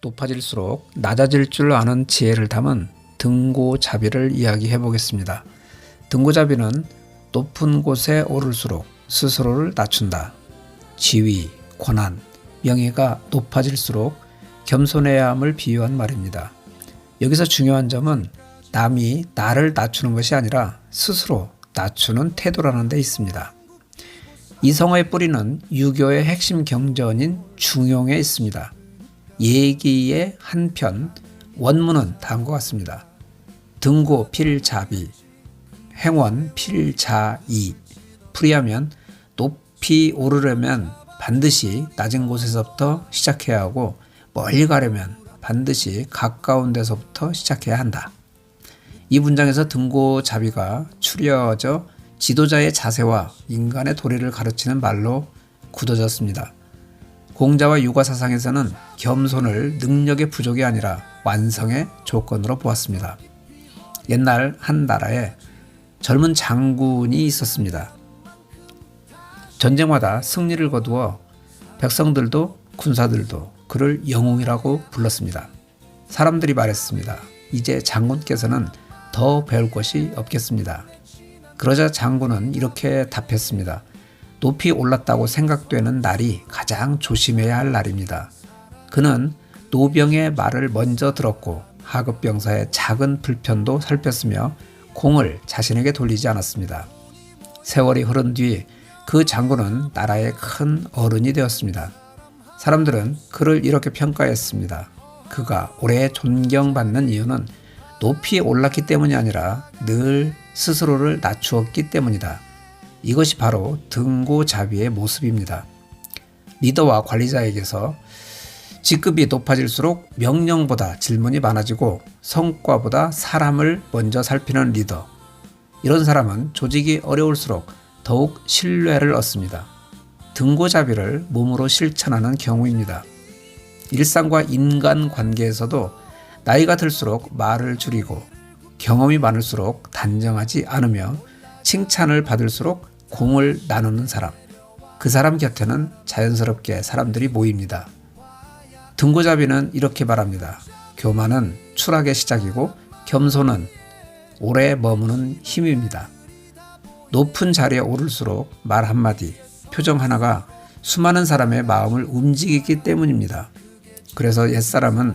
높아질수록 낮아질 줄 아는 지혜를 담은 등고자비를 이야기해 보겠습니다. 등고자비는 높은 곳에 오를수록 스스로를 낮춘다. 지위, 권한, 명예가 높아질수록 겸손해야 함을 비유한 말입니다. 여기서 중요한 점은 남이 나를 낮추는 것이 아니라 스스로 낮추는 태도라는 데 있습니다. 이 성어의 뿌리는 유교의 핵심 경전인 중용에 있습니다. 예기의 한편 원문은 다음과 같습니다. 등고 필자비 행원 필자이 풀이하면 높이 오르려면 반드시 낮은 곳에서부터 시작해야 하고 멀리 가려면 반드시 가까운 데서부터 시작해야 한다. 이 문장에서 등고 자비가 추려져 지도자의 자세와 인간의 도리를 가르치는 말로 굳어졌습니다. 공자와 유가 사상에서는 겸손을 능력의 부족이 아니라 완성의 조건으로 보았습니다. 옛날 한 나라에 젊은 장군이 있었습니다. 전쟁마다 승리를 거두어 백성들도 군사들도 그를 영웅이라고 불렀습니다. 사람들이 말했습니다. 이제 장군께서는 더 배울 것이 없겠습니다. 그러자 장군은 이렇게 답했습니다. 높이 올랐다고 생각되는 날이 가장 조심해야 할 날입니다. 그는 노병의 말을 먼저 들었고 하급병사의 작은 불편도 살폈으며 공을 자신에게 돌리지 않았습니다. 세월이 흐른 뒤 그 장군은 나라의 큰 어른이 되었습니다. 사람들은 그를 이렇게 평가했습니다. 그가 오래 존경받는 이유는 높이 올랐기 때문이 아니라 늘 스스로를 낮추었기 때문이다. 이것이 바로 등고자비의 모습입니다. 리더와 관리자에게서 직급이 높아질수록 명령보다 질문이 많아지고 성과보다 사람을 먼저 살피는 리더. 이런 사람은 조직이 어려울수록 더욱 신뢰를 얻습니다. 등고자비를 몸으로 실천하는 경우입니다. 일상과 인간 관계에서도 나이가 들수록 말을 줄이고 경험이 많을수록 단정하지 않으며 칭찬을 받을수록 공을 나누는 사람. 그 사람 곁에는 자연스럽게 사람들이 모입니다. 등고자비는 이렇게 말합니다. 교만은 추락의 시작이고 겸손은 오래 머무는 힘입니다. 높은 자리에 오를수록 말 한마디, 표정 하나가 수많은 사람의 마음을 움직이기 때문입니다. 그래서 옛사람은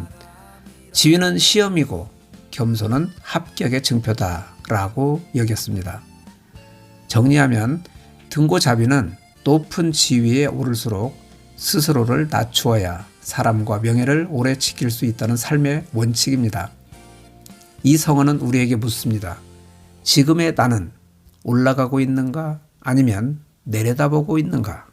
지위는 시험이고 겸손은 합격의 증표다라고 여겼습니다. 정리하면 등고자비는 높은 지위에 오를수록 스스로를 낮추어야 사람과 명예를 오래 지킬 수 있다는 삶의 원칙입니다. 이 성어는 우리에게 묻습니다. 지금의 나는 올라가고 있는가 아니면 내려다보고 있는가?